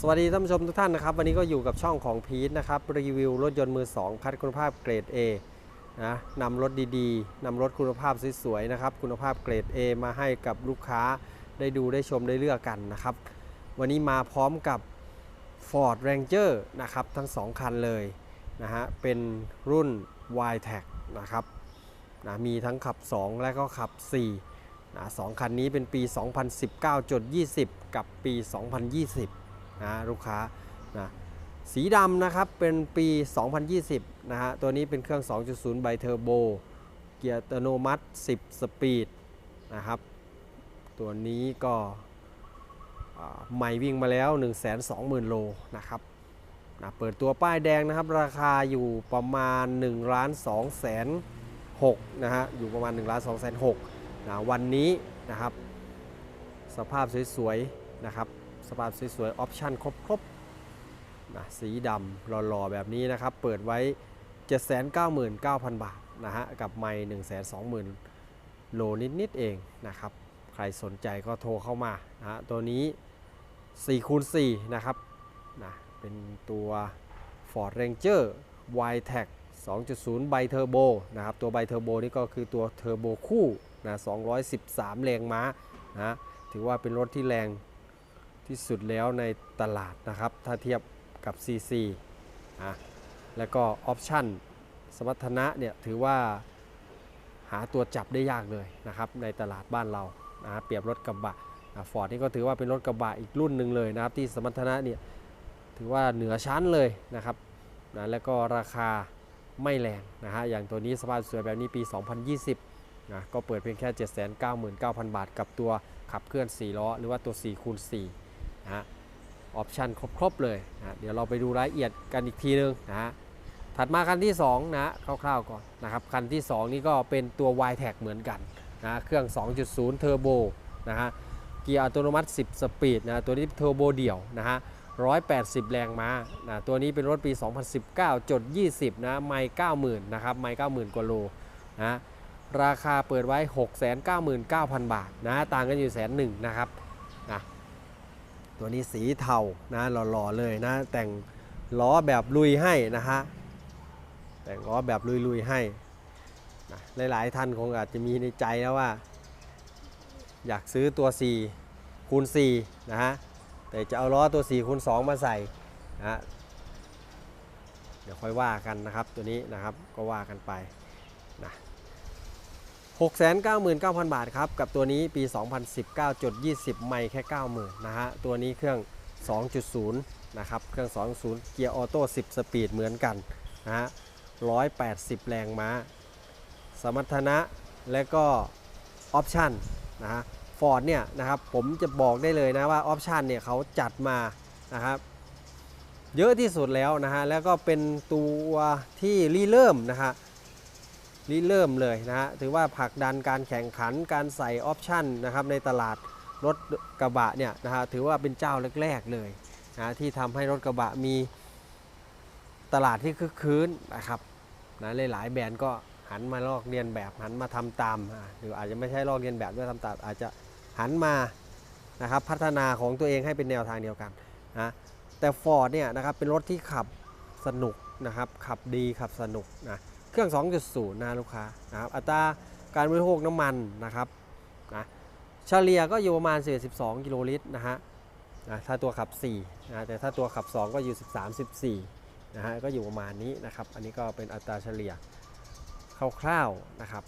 สวัสดีท่านผู้ชมทุกท่านนะครับ วันนี้ก็อยู่กับช่องของพีทนะครับ รีวิวรถยนต์มือ 2 คัดคุณภาพเกรด A นะนำรถดีๆนำรถคุณภาพสวยๆนะครับ คุณภาพเกรด A มาให้กับลูกค้าได้ดูได้ชมได้เลือกกันนะครับ วันนี้มาพร้อมกับ Ford Ranger นะครับ ทั้ง 2 คันเลยนะฮะเป็นรุ่น y t e c นะครับนะมีทั้งขับ 2 และก็ขับ4นะสองคันนี้เป็นปี 2019.20 กับปี 2020 นะลูกค้านะสีดำนะครับเป็นปี 2020 นะฮะตัวนี้เป็นเครื่อง 2.0 ไบเทอร์โบ เกียร์อัตโนมัติ 10 สปีดนะครับ ตัวนี้ก็ใหม่วิ่งมาแล้ว 120,000 โลนะครับนะเปิดตัวป้ายแดงนะครับ ราคาอยู่ประมาณ1ล้าน2แสน6นะฮะอยู่ประมาณ1ล้าน2แสน6นะวันนี้นะครับ สภาพสวยๆนะครับ สภาสวยๆออปชั่นครบๆนะสีดำหล่อๆ แบบนี้นะครับ เปิดไว้ 799,000 บาทนะฮะ กับไมค์120,000 โลนิดๆ เองนะครับ ใครสนใจก็โทรเข้ามานะฮะ ตัวนี้4คูณ4นะครับนะเป็นตัว Ford Ranger y t e c 2.0 ไบเทอร์โบนะครับ ตัวไบเทอร์โบนี่ก็คือตัวเทอร์โบคู่นะ 213 แรงม้านะ ถือว่าเป็นรถที่แรง ที่สุดแล้วในตลาดนะครับ ถ้าเทียบกับ CC อะแล้วก็ออปชั่นสมรรถนะเนี่ยถือว่าหาตัวจับได้ยากเลยนะครับในตลาดบ้านเรานะเปรียบรถกระบะฟอร์ดนี่ก็ถือว่าเป็นรถกระบะอีกรุ่นหนึ่งเลยนะครับ ที่สมรรถนะเนี่ยถือว่าเหนือชั้นเลยนะครับนะแล้วก็ราคาไม่แรงนะฮะอย่างตัวนี้สภาพสวยแบบนี้ปี 2020นะก็เปิดเพียงแค่ 799,000 บาท กับตัวขับเคลื่อน 4 ล้อ หรือว่าตัว4คูณ4 นะฮะออปชันครบๆเลยนะเดี๋ยวเราไปดูรายละเอียดกันอีกทีนึงนะฮะถัดมาคันที่2นะคร่าวๆก่อนนะครับคันที่ 2 นี่ก็เป็นตัว y t e c เหมือนกันนะเครื่อง 2.0 เทอร์โบนะฮะเกียร์อัตโนมัติ 10 สปีดนะตัวนี้เทอร์โบเดี่ยวนะฮะ180 แรงม้านะตัวนี้เป็นรถปี 2019 จด 20 นะไม่90,000นะครับไม่90,000 กว่าโลนะราคาเปิดไว้ 699,000 บาทนะต่างกันอยู่แสนหนึ่งนะครับ ตัวนี้สีเทานะหล่อๆเลยนะ แต่งล้อแบบลุยให้นะฮะแต่งล้อแบบลุยๆให้นะหลายๆท่านคงอาจจะมีในใจแล้วว่า อยากซื้อตัว 4 คูณ4นะฮะแต่จะเอาล้อตัว 4 คูณ 2 มาใส่นะเดี๋ยวค่อยว่ากันนะครับตัวนี้นะครับก็ว่ากันไปนะ 699,000 บาทครับ กับตัวนี้ปี 2019จด20 ไม่แค่ 90,000 นะฮะ ตัวนี้เครื่อง 2.0 นะครับ เครื่อง 2.0 เกียร์ออโต้ 10 สปีดเหมือนกันนะฮะ 180 แรงม้า สมรรถนะและก็ออปชั่นนะฮะฟอร์ดเนี่ยนะครับผมจะบอกได้เลยนะว่าออปชันเนี่ยเขาจัดมานะครับเยอะที่สุดแล้วนะฮะแล้วก็เป็นตัวที่รีเริ่มนะฮะ รีเริ่มเลยนะฮะถือว่าผลักดันการแข่งขันการใส่ออปชันนะครับในตลาดรถกระบะเนี่ยนะฮะถือว่าเป็นเจ้าแรกๆเลยนะที่ทำให้รถกระบะมีตลาดที่คึกคืนนะครับนะหลายๆแบรนด์ก็หันมาลอกเลียนแบบหันมาทำตามหรืออาจจะไม่ใช่ลอกเลียนแบบด้วยทำตามอาจจะหันมานะครับพัฒนาของตัวเองให้เป็นแนวทางเดียวกันนะแต่ Ford เนี่ยนะครับเป็นรถที่ขับสนุกนะครับขับดีขับสนุกนะ รื่อง 2.0 นะลูกค้านะครับอัตราการบริโภคน้ำมันนะครับนะเฉลี่ยก็อยู่ประมาณ42กิโลลิตรนะฮะนะถ้าตัวขับ4นะแต่ถ้าตัวขับ 2 ก็อยู่ 13 14นะฮะก็อยู่ประมาณนี้นะครับ อันนี้ก็เป็นอัตราเฉลี่ยคร่าวๆนะครับ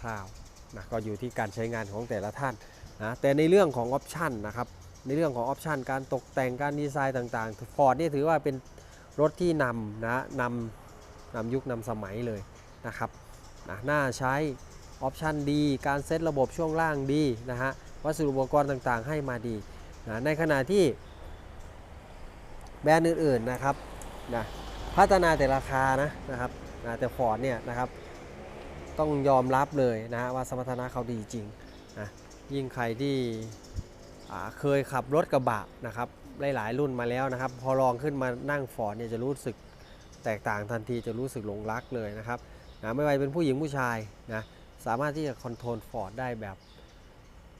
คร่าวๆนะก็อยู่ที่การใช้งานของแต่ละท่านนะแต่ในเรื่องของออปชันนะครับในเรื่องของออปชันการตกแต่งการดีไซน์ต่างๆฟอร์ดนี่ถือว่าเป็นรถที่นำนะนำ นำยุคนำสมัยเลยนะครับนะน่าใช้ออปชันดีการเซตระบบช่วงล่างดีนะฮะวัสดุอุปกรณ์ต่างๆ ให้มาดีนะในขณะที่แบรนด์อื่นๆนะครับนะพัฒนาแต่ราคานะนะครับนะแต่ฟอร์ดเนี่ยนะครับต้องยอมรับเลยนะฮะว่าสมรรถนะเขาดีจริงนะยิ่งใครที่เคยขับรถกระบะนะครับหลายๆรุ่นมาแล้วนะครับ พอลองขึ้นมานั่งฟอร์ดเนี่ยจะรู้สึก แตกต่างทันทีจะรู้สึกหลงรักเลยนะครับนะไม่ว่าเป็นผู้หญิงผู้ชายนะสามารถที่จะคอนโทรลฟอร์ดได้แบบ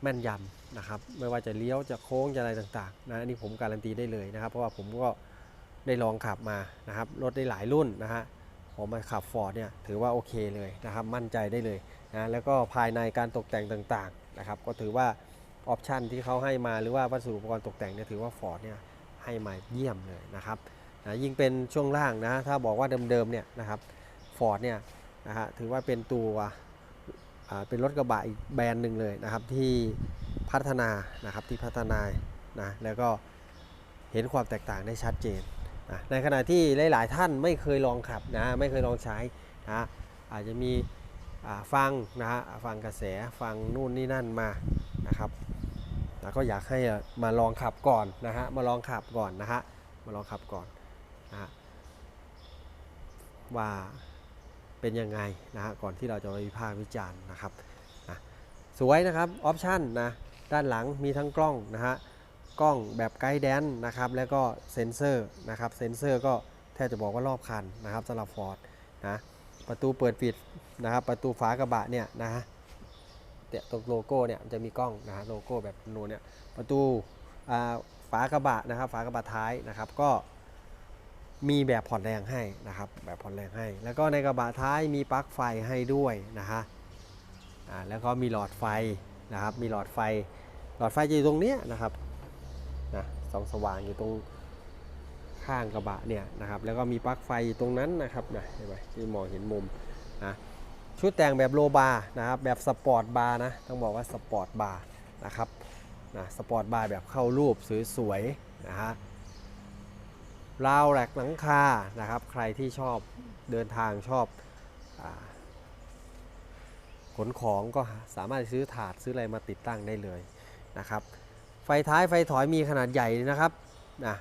แม่นยำนะครับไม่ว่าจะเลี้ยวจะโค้งจะอะไรต่างๆนะอันนี้ผมการันตีได้เลยนะครับ เพราะว่าผมก็ได้ลองขับมานะครับรถได้หลายรุ่นนะฮะผมมาขับฟอร์ดเนี่ยถือว่าโอเคเลยนะครับมั่นใจได้เลยนะแล้วก็ภายในการตกแต่งต่างๆนะครับก็ถือว่าออปชันที่เขาให้มาหรือว่าวัสดุอุปกรณ์ตกแต่งเนี่ยถือว่าฟอร์ดเนี่ยให้มาเยี่ยมเลยนะครับ นะยิ่งเป็นช่วงล่างนะถ้าบอกว่าเดิมๆเนี่ยนะครับฟอร์ดเนี่ยนะฮะถือว่าเป็นตัวเป็นรถกระบะอีกแบรนด์หนึ่งเลยนะครับที่พัฒนานะครับที่พัฒนานะแล้วก็เห็นความแตกต่างได้ชัดเจนนะในขณะที่หลายๆท่านไม่เคยลองขับนะไม่เคยลองใช้นะอาจจะมีฟังนะฮะฟังกระแสฟังนู่นนี่นั่นมานะครับแล้วก็อยากให้มาลองขับก่อนนะฮะมาลองขับก่อนนะฮะมาลองขับก่อน นะฮะว่าเป็นยังไงนะฮะก่อนที่เราจะไปวิพากษ์วิจารณ์นะครับนะสวยนะครับออปชั่นนะด้านหลังมีทั้งกล้องนะฮะกล้องแบบไกด์แดนนะครับแล้วก็เซ็นเซอร์นะครับเซ็นเซอร์ก็แทบจะบอกว่ารอบคันนะครับสำหรับ Ford นะประตูเปิดปิดนะครับประตูฝากระบะเนี่ยนะฮะเนี่ยตรงโลโก้เนี่ยจะมีกล้องนะฮะโลโก้แบบนูนเนี่ยประตูอ่าฝากระบะนะครับฝากระบะท้ายนะครับก็ มีแบบผ่อนแรงให้นะครับ แบบผ่อนแรงให้ แล้วก็ในกระบะท้ายมีปลั๊กไฟให้ด้วยนะฮะอ่าแล้วก็มีหลอดไฟนะครับ มีหลอดไฟ หลอดไฟจะอยู่ตรงเนี้ยนะครับนะสองสว่างอยู่ตรงข้างกระบะเนี่ยนะครับ แล้วก็มีปลั๊กไฟอยู่ตรงนั้นนะครับนะเห็นไหมที่มองเห็นมุมนะชุดแต่งแบบโลบาร์นะครับ แบบสปอร์ตบาร์นะ ต้องบอกว่าสปอร์ตบาร์นะครับนะสปอร์ตบาร์แบบเข้ารูปสวยๆนะฮะ ราวแหลกหลังคานะครับ ใครที่ชอบเดินทางชอบอขนของก็สามารถซื้อถาดซื้ออะไรมาติดตั้งได้เลยนะครับ ไฟท้ายไฟถอยมีขนาดใหญ่นะครับนะ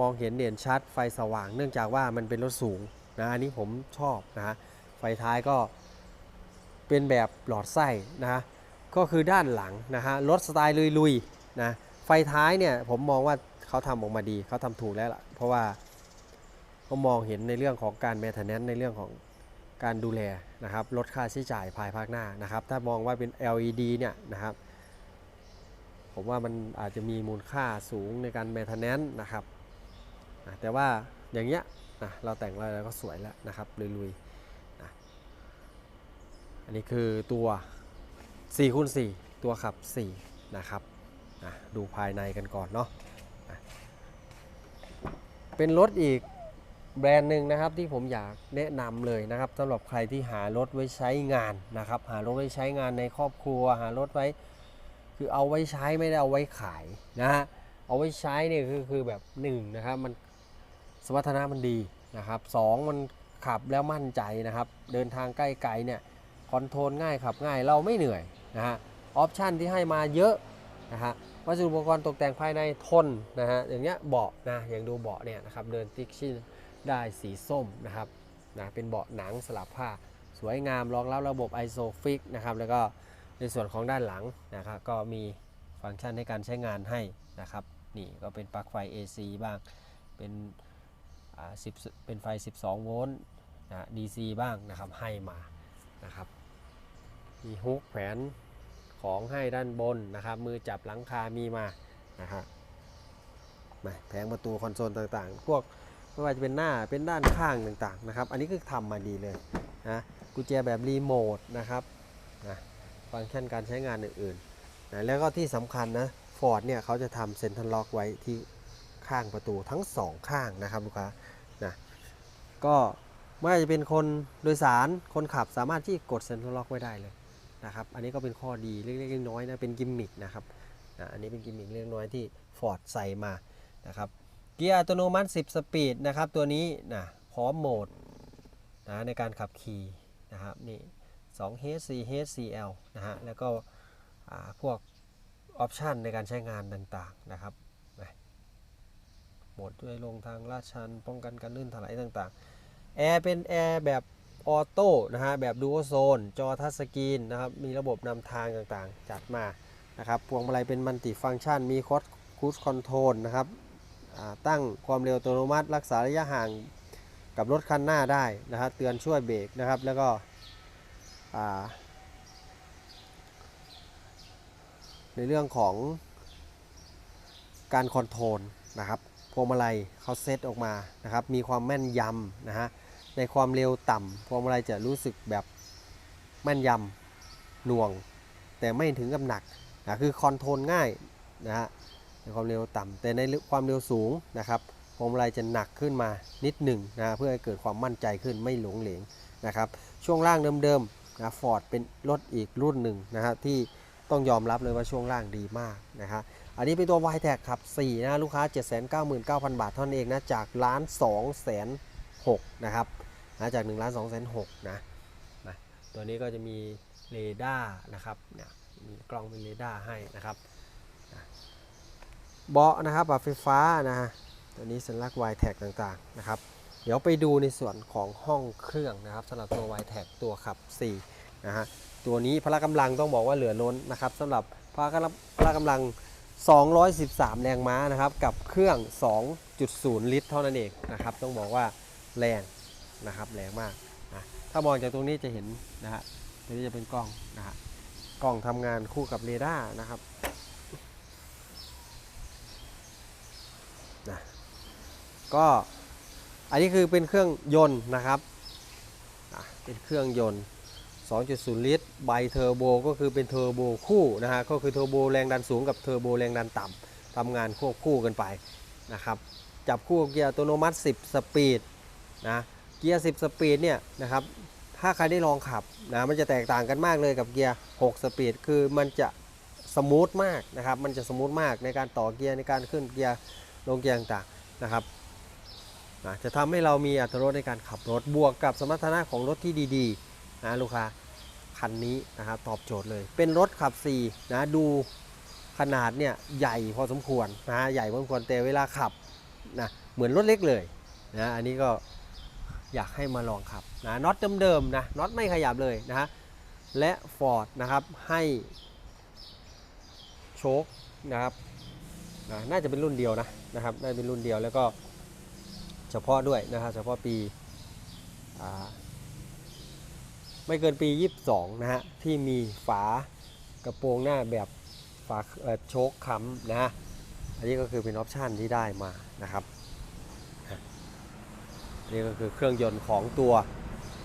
มองเห็นเด่นชัดไฟสว่าง เนื่องจากว่ามันเป็นรถสูงนะอันนี้ผมชอบนะฮะไฟท้ายก็เป็นแบบหลอดไส้นะฮะก็คือด้านหลังนะฮะรถสไตล์ลุยๆนะ ฟท้ายเนี่ยผมมองว่าเขาทำออกมาดีเขาทำถูกแล้วล่ะ เพราะว่าเขามองเห็นในเรื่องของการแม i เ t นนในเรื่องของการดูแลนะครับลดค่าใช้จ่ายภายภาคหน้านะครับ ถ้ามองว่าเป็น LED เนี่ยนะครับ ผมว่ามันอาจจะมีมูลค่าสูงในการแม i เ t นนนะครับ แต่ว่าอย่างเงี้ยนะเราแต่งอะไรแล้วก็สวยแล้วนะครับลุยๆนะอันนี้คือตัว4คูณ4ตัวขับ 4 นะครับ อะดูภายในกันก่อนเนาะเป็นรถอีกแบรนด์หนึ่งนะครับที่ผมอยากแนะนำเลยนะครับสำหรับใครที่หารถไว้ใช้งานนะครับ หารถไว้ใช้งานในครอบครัว หารถไว้ คือเอาไว้ใช้ไม่ได้เอาไว้ขายนะฮะเอาไว้ใช้เนี่ยคือคือแบบหนึ่งนะครับมันสมรรถนะมันดีนะครับสองมันขับแล้วมั่นใจนะครับ เดินทางใกล้ไกลเนี่ยคอนโทรลง่ายขับง่ายเราไม่เหนื่อยนะฮะออปชันที่ให้มาเยอะนะฮะ วัสดุอุปกรณ์ตกแต่งภายในทนนะฮะอย่างเงี้ยเบาะนะอย่างดูเบาะเนี่ยนะครับเดินติ๊กชิ่นได้สีส้มนะครับนะเป็นเบาะหนังสลับผ้า สวยงามรองรับระบบ ISOFIX นะครับแล้วก็ในส่วนของด้านหลังนะครับก็มีฟังก์ชันในการใช้งานให้นะครับนี่ก็เป็นปลั๊กไฟ AC บ้างเป็นอ่าเป็นไฟ 12 โวลต์นะ DC บ้างนะครับให้มานะครับมีฮุกแขวน ของให้ด้านบนนะครับ มือจับหลังคามีมานะฮะมาแผงประตูคอนโซลต่างๆ พวกไม่ว่าจะเป็นหน้าเป็นด้านข้างต่างๆนะครับ อันนี้คือทำมาดีเลยนะกุญแจแบบรีโมทนะครับนะฟังก์ชันการใช้งานอื่นๆนะแล้วก็ที่สำคัญนะฟอร์ดเนี่ยเขาจะทำเซ็นทรัลล็อกไว้ที่ข้างประตูทั้งสองข้างนะครับลูกค้านะก็ไม่ว่าจะเป็นคนโดยสารคนขับสามารถที่กดเซ็นทรัลล็อกไว้ได้เลย นะครับ อันนี้ก็เป็นข้อดีเล็กๆน้อยๆนะ เป็นกิมมิคนะครับนะอันนี้เป็นกิมมิคเล็กน้อยที่ Ford ใส่มานะครับ เกียร์อัตโนมัติ 10 สปีดนะครับ ตัวนี้นะพร้อมโหมดนะในการขับขี่นะครับนี่ 2H 4H 4L นะฮะ แล้วก็พวกออปชันในการใช้งานต่างๆนะครับโหมดด้วยลงทางลาดชันป้องกันการลื่นถลายต่างๆ แอร์เป็นแอร์แบบ ออโต้นะฮะแบบดูโอโซน จอทัชสกรีนนะครับมีระบบนำทางต่างๆ จัดมานะครับพวงมาลัยเป็นมัลติฟังก์ชัน มีคอสคูสคอนโทรลนะครับตั้งความเร็วอัตโนมัติ รักษาระยะห่างกับรถคันหน้าได้นะครับเตือนช่วยเบรกนะครับ แล้วก็ในเรื่องของการคอนโทรลนะครับพวงมาลัยเขาเซตออกมานะครับ มีความแม่นยำนะฮะ ในความเร็วต่ำพวงมาลัยจะรู้สึกแบบแม่นยำหน่วง แต่ไม่ถึงกับหนักนะคือคอนโทรลง่ายนะฮะในความเร็วต่ำแต่ในความเร็วสูงนะครับพวงมาลัยจะหนักขึ้นมานิดหนึ่งนะเพื่อให้เกิดความมั่นใจขึ้นไม่หลงเหลงนะครับ ช่วงล่างเดิมๆนะฟอร์ดเป็นรถอีกรุ่นหนึ่งนะฮะที่ต้องยอมรับเลยว่าช่วงล่างดีมากนะฮะอันนี้เป็นตัว y t e c ครับ4นะลูกค้า 799,000 บาทเท่านั้นเองนะจากล้าน2แสน 6นะครับนะจาก1ล้าน2แสน6นะนะตัวนี้ก็จะมีเรดาร์นะครับเนี่ยมีกล้องเป็นเรดาร์ให้นะครับนะเบาะนะครับปรับไฟฟ้านะฮะตัวนี้สัญลักษณ์ y t e c ต่างๆนะครับ เดี๋ยวไปดูในส่วนของห้องเครื่องนะครับสำหรับตัว y t e c ตัวขับ 4 นะฮะตัวนี้พละกำลังต้องบอกว่าเหลือล้นนะครับสำหรับพละกำลังพละกำลัง 213 แรงม้านะครับ กับเครื่อง 2.0 ลิตร เท่านั้นเองนะครับ ต้องบอกว่า แรงนะครับแรงมากนะถ้ามองจากตรงนี้จะเห็นนะฮะตัวนี้จะเป็นกล้องนะฮะกล้องทำงานคู่กับเรดาร์นะครับนะก็อันนี้คือเป็นเครื่องยนต์นะครับอะเป็นเครื่องยนต์ 2.0 ลิตรไบเทอร์โบก็คือเป็นเทอร์โบคู่นะฮะก็คือเทอร์โบแรงดันสูงกับเทอร์โบแรงดันต่ำทำงานควบคู่กันไปนะครับจับคู่เกียร์อัตโนมัติ 10 สปีด นะเกียร์ 10 สปีดเนี่ยนะครับถ้าใครได้ลองขับนะมันจะแตกต่างกันมากเลยกับเกียร์ 6 สปีดคือมันจะสมูทมากนะครับมันจะสมูทมากในการต่อเกียร์ในการขึ้นเกียร์ลงเกียร์ต่างๆนะครับนะจะทำให้เรามีอัตรถรสในการขับรถบวกกับสมรรถนะของรถที่ดีๆนะลูกค้าคันนี้นะครับตอบโจทย์เลย เป็นรถขับ4นะดูขนาดเนี่ยใหญ่พอสมควรนะใหญ่พอสมควรแต่เวลาขับนะเหมือนรถเล็กเลยนะอันนี้ก็ อยากให้มาลองขับนะน็อตเดิมๆนะน็อตไม่ขยับเลยนะฮะและ Ford นะครับให้โชคนะครับนะน่าจะเป็นรุ่นเดียวนะนะครับน่าจะเป็นรุ่นเดียวแล้วก็เฉพาะด้วยนะครับเฉพาะปีไม่เกินปี 22 นะฮะที่มีฝากระโปรงหน้าแบบฝาโชคค้ำนะฮะอันนี้ก็คือเป็นออปชันที่ได้มานะครับ นี่ก็คือเครื่องยนต์ของตัว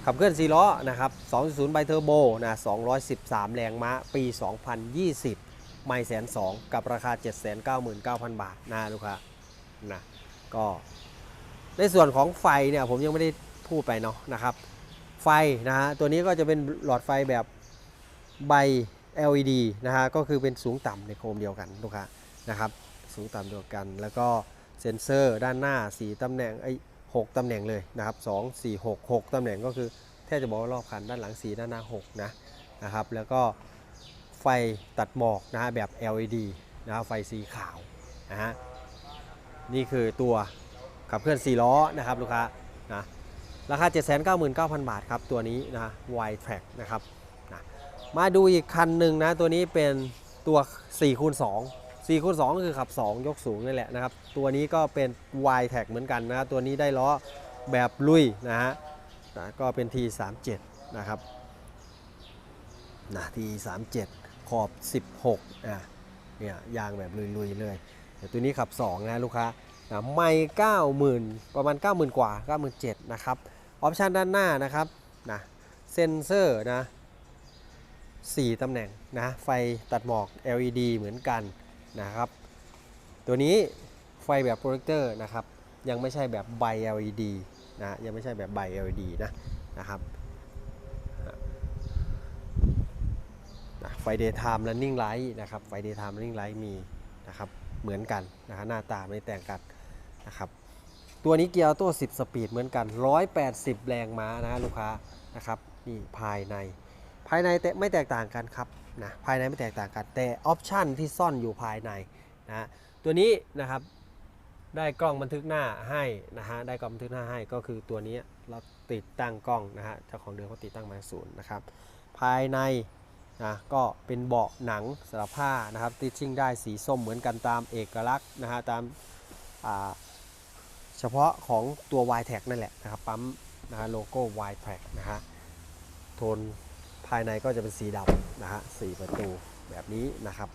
ขับเคลื่อน4ล้อนะครับ 2.0 ไบเทอร์โบนะ 213 แรงม้า ปี 2020 ไม่แสนสองกับราคา 799,000 บาทนะลูกค้านะก็ในส่วนของไฟเนี่ยผมยังไม่ได้พูดไปเนาะนะครับ ไฟนะฮะตัวนี้ก็จะเป็นหลอดไฟแบบใบ LED นะฮะก็คือเป็นสูงต่ำในโคมเดียวกันลูกค้านะครับ สูงต่ำเดียวกัน แล้วก็เซ็นเซอร์ด้านหน้า 4ตำแหน่งไอ หกตำแหน่งเลยนะครับ2 4 6 6ตำแหน่งก็คือแทบจะบอกว่ารอบคันด้านหลัง4ด้านหน้า6นะนะครับแล้วก็ไฟตัดหมอกนะฮะแบบ LED นะครับไฟสีขาวนะฮะนี่คือตัวขับเคลื่อน 4 ล้อนะครับลูกค้านะราคา 799,000 บาทครับ ตัวนี้นะ Y Track นะครับนะมาดูอีกคันหนึ่งนะ ตัวนี้เป็นตัว4คูณ2 4คูณ2ก็คือขับ 2 ยกสูงนี่แหละนะครับ ตัวนี้ก็เป็น Y Track เหมือนกันนะตัวนี้ได้ล้อแบบลุยนะฮะนะก็เป็น T37 นะครับนะ T37 ขอบ 16อะเนี่ยยางแบบลุยๆเลยแต่ตัวนี้ขับ 2 นะลูกค้านะไม่90,000 ประมาณ 90,000 กว่า 97,000นะครับออปชันด้านหน้านะครับนะเซนเซอร์นะ4ตำแหน่งนะไฟตัดหมอก LED เหมือนกัน นะครับ ตัวนี้ไฟแบบโปรเจคเตอร์นะครับ ยังไม่ใช่แบบใบ LED นะยังไม่ใช่แบบใบ LED นะนะครับไฟ daytime running light นะครับไฟ daytime running light มีนะครับเหมือนกันนะฮะหน้าตาไม่แตกกันนะครับตัวนี้เกียร์ออโต้10 สปีดเหมือนกัน 180 แรงม้านะฮะลูกค้านะครับนี่ภายใน ภายในแต่ไม่แตกต่างกันครับนะภายในไม่แตกต่างกันแต่ออปชันที่ซ่อนอยู่ภายในนะตัวนี้นะครับได้กล้องบันทึกหน้าให้นะฮะได้กล้องบันทึกหน้าให้ก็คือตัวนี้เราติดตั้งกล้องนะฮะเจ้าของเดิมเขาติดตั้งมาศูนย์นะครับภายในนะก็เป็นเบาะหนังสารผ้านะครับติชชิ่งได้สีส้มเหมือนกันตามเอกลักษณ์นะฮะตามเฉพาะของตัว y t a g นั่นแหละนะครับปั๊มนะฮะโลโก้ y t a g นะฮะโทน ภายในก็จะเป็นสีดำนะฮะสีประตูแบบนี้นะครับ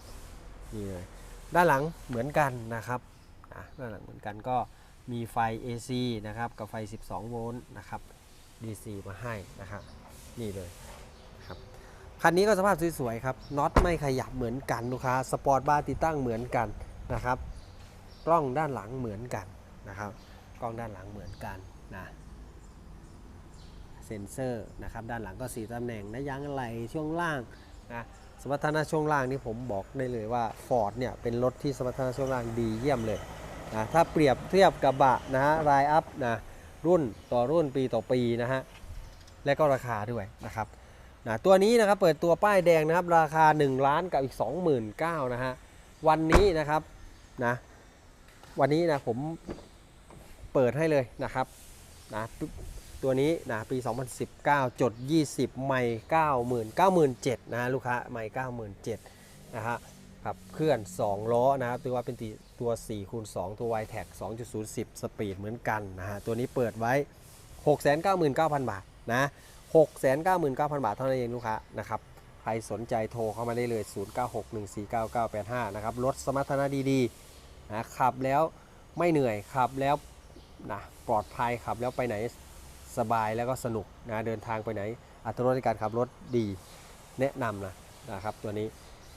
นี่เลยด้านหลังเหมือนกันนะครับอะด้านหลังเหมือนกันก็มีไฟ AC นะครับกับไฟ 12 โวลต์นะครับ DC มาให้นะครับนี่เลยครับคันนี้ก็สภาพสวยๆครับน็อตไม่ขยับเหมือนกันลูกค้าสปอร์ตบาร์ติดตั้งเหมือนกันนะครับกล้องด้านหลังเหมือนกันนะครับกล้องด้านหลังเหมือนกันนะ เซ็นเซอร์นะครับด้านหลังก็สีตำแหน่งนะยางอะไหล่ช่วงล่างนะสมรรถนะช่วงล่างนี่ผมบอกได้เลยว่า Ford เนี่ยเป็นรถที่สมรรถนะช่วงล่างดีเยี่ยมเลยนะถ้าเปรียบเทียบกับบะนะฮะรายอัพนะรุ่นต่อรุ่นปีต่อปีนะฮะและก็ราคาด้วยนะครับนะตัวนี้นะครับเปิดตัวป้ายแดงนะครับราคา 1 ล้านกับอีก 29,000นะฮะวันนี้นะครับนะวันนี้นะผมเปิดให้เลยนะครับนะ ตัวนี้นะปี 2019 จด 20 ไม่ 90,000 97,000นะฮะลูกค้าไม่97,000นะฮะครับเคลื่อน 2 ล้อนะครับถือว่าเป็นตีตัว4คูณ2ตัว y t a c 2.0 10 สปีดเหมือนกันนะฮะตัวนี้เปิดไว้ 699,000 บาทนะ699,000 บาทเท่านั้นเองลูกค้านะครับใครสนใจโทรเข้ามาได้เลย 0961499985 นะครับรถสมรรถนะดีๆนะขับแล้วไม่เหนื่อยขับแล้วนะปลอดภัยขับแล้วไปไหน สบายแล้วก็สนุกนะเดินทางไปไหน อัตรถรสในการขับรถดีแนะนำนะนะครับตัวนี้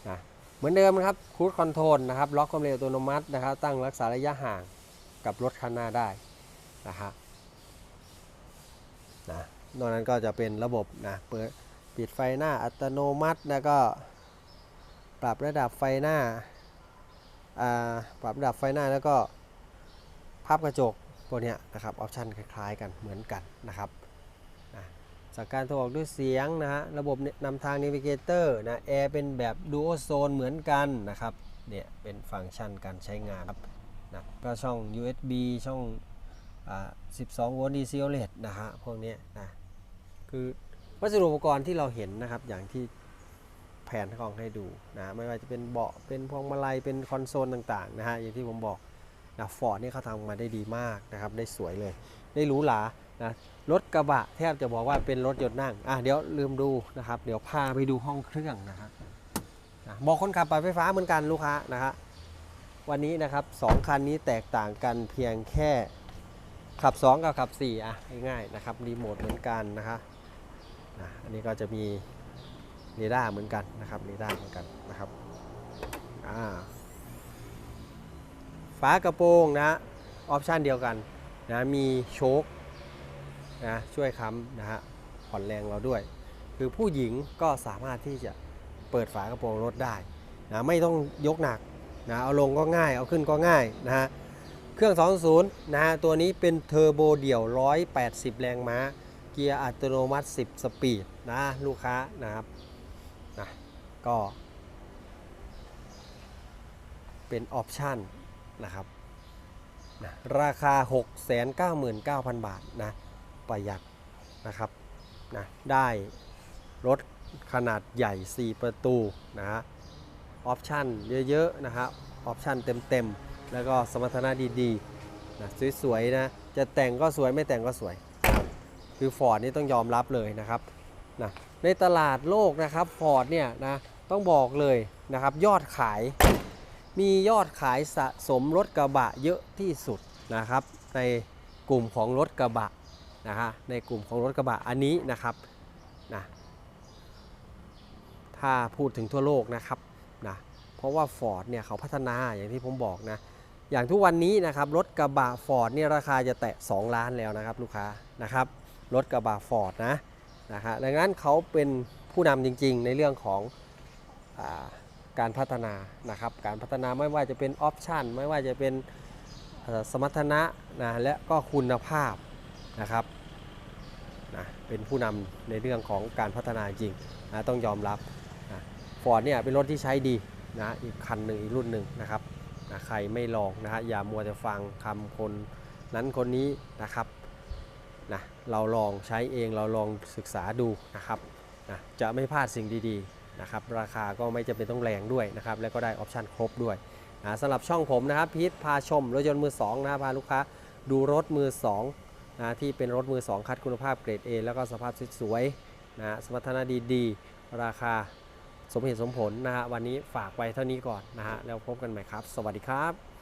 นะเหมือนเดิมนะครับคูดคอนโทรลนะครับล็อกความเร็วอัตโนมัตินะครับตั้งรักษาระยะห่างกับรถคันหน้าได้นะฮะนะนอกนั้นก็จะเป็นระบบนะเปิดปิดไฟหน้าอัตโนมัติแล้วก็ปรับระดับไฟหน้าอ่าปรับระดับไฟหน้าแล้วก็พับกระจก พวกเนี้ยนะครับออปชันคล้ายๆ กันเหมือนกันนะครับนะจากการโทรออกด้วยเสียงนะฮะระบบนำทาง Navigator นะแอร์เป็นแบบ Duo Zone เหมือนกันนะครับเนี่ยเป็นฟังก์ชันการใช้งานครับนะก็ช่อง USB ช่องอ่า12 โวลต์ DC OLED นะฮะพวกเนี้ยนะคือวัสดุอุปกรณ์ที่เราเห็นนะครับอย่างที่แผนกล้องให้ดูนะไม่ว่าจะเป็นเบาะเป็นพวงมาลัยเป็นคอนโซลต่างๆนะฮะอย่างที่ผมบอก นะฟอร์ดนี่เขาทำมาได้ดีมากนะครับ ได้สวยเลย ได้หรูหรานะรถกระบะแทบจะบอกว่าเป็นรถยนต์นั่งอะเดี๋ยวลืมดูนะครับ เดี๋ยวพาไปดูห้องเครื่องนะฮะนะบอกคนขับปไฟฟ้าเหมือนกันลูกค้านะฮะวันนี้นะครับสองคันนี้แตกต่างกันเพียงแค่ขับ 2 กับขับ 4 อะ ง่ายๆนะครับรีโมทเหมือนกันนะคะนะอันนี้ก็จะมีเรดาร์เหมือนกันนะครับเรดาร์เหมือนกันนะครับอ่า ฝากระโปรงนะออปชันเดียวกันนะมีโชคนะช่วยค้ำนะฮะผ่อนแรงเราด้วย คือผู้หญิงก็สามารถที่จะเปิดฝากระโปรงรถได้นะไม่ต้องยกหนักนะเอาลงก็ง่ายเอาขึ้นก็ง่ายนะฮะเครื่อง 2.0 นะฮะตัวนี้เป็นเทอร์โบเดี่ยว 180 แรงม้า เกียร์อัตโนมัติ 10 สปีดนะลูกค้านะครับนะก็เป็นออปชัน นะครับนะราคา 699,000 บาทนะประหยัดนะครับนะได้รถขนาดใหญ่ 4 ประตูนะฮะออปชันเยอะๆนะฮะออปชันเต็มๆ แล้วก็สมรรถนะดีๆนะสวยๆนะจะแต่งก็สวยไม่แต่งก็สวยครับคือ Ford นี่ต้องยอมรับเลยนะครับนะในตลาดโลกนะครับฟอร์ดเนี่ยนะต้องบอกเลยนะครับยอดขาย มียอดขายสะสมรถกระบะเยอะที่สุดนะครับ ในกลุ่มของรถกระบะนะฮะในกลุ่มของรถกระบะอันนี้นะครับนะถ้าพูดถึงทั่วโลกนะครับนะเพราะว่า Ford เนี่ยเขาพัฒนาอย่างที่ผมบอกนะอย่างทุกวันนี้นะครับรถกระบะ Ford เนี่ยราคาจะแตะ 2 ล้านแล้วนะครับลูกค้านะครับรถกระบะ Ford นะนะฮะดังนั้นเขาเป็นผู้นำจริง ๆ ในเรื่องของอา การพัฒนานะครับ การพัฒนาไม่ว่าจะเป็นออปชันไม่ว่าจะเป็นสมรรถนะนะและก็คุณภาพนะครับนะเป็นผู้นำในเรื่องของการพัฒนาจริงนะต้องยอมรับนะฟอร์ดเนี่ยเป็นรถที่ใช้ดีนะอีกคันหนึ่งอีกรุ่นหนึ่งนะครับนะใครไม่ลองนะฮะอย่ามัวแต่ฟังคำคนนั้นคนนี้นะครับนะเราลองใช้เองเราลองศึกษาดูนะครับนะจะไม่พลาดสิ่งดีๆ นะครับราคาก็ไม่จำเป็นต้องแรงด้วยนะครับแล้วก็ได้ออปชันครบด้วยนะสำหรับช่องผมนะครับพีทพาชมรถยนต์มือ2นะพาลูกค้าดูรถมือ2นะที่เป็นรถมือ 2 คัดคุณภาพเกรด A แล้วก็สภาพสวยๆนะสมรรถนะดีๆ ราคาสมเหตุสมผลนะฮะวันนี้ฝากไว้เท่านี้ก่อนนะฮะแล้วพบกันใหม่ครับ สวัสดีครับ